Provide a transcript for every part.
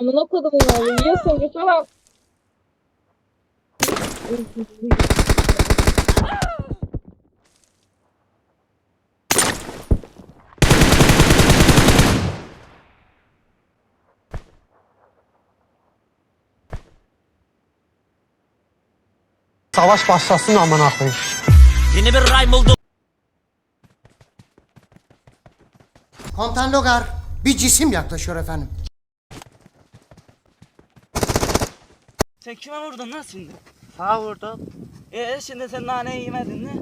Amına kodumun oğlu. Yiyorsun bir falan. Savaş başlasın amına koyayım. Yeni bir rhyme buldum. Komutan Logar, bir cisim yaklaşıyor efendim. Sen kime vurdun lan şimdi? Ha vurdum. Ee şimdi sen naneyi yemedin mi?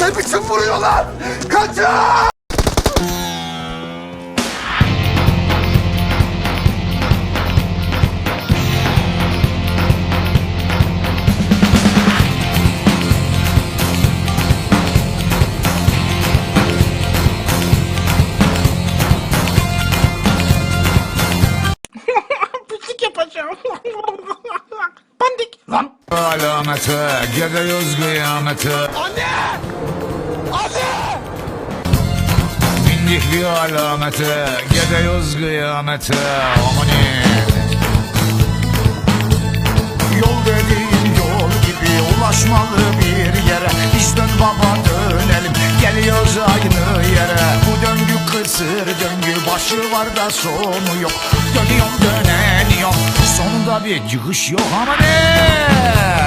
Ne biçim vuruyorlar? Kaçın! Alameti Geliyoruz kıyameti Anne! Anne! Bindik bir alameti Geliyoruz kıyameti Amani Yol dediğin yol gibi Ulaşmalı bir yere. Biz dön baba dönelim. Geliyoruz aynı yere. Bu döngü kısır döngü Başı var da sonu yok. Dönüyorum döneniyorum Sonunda bir çıkış yok ama ne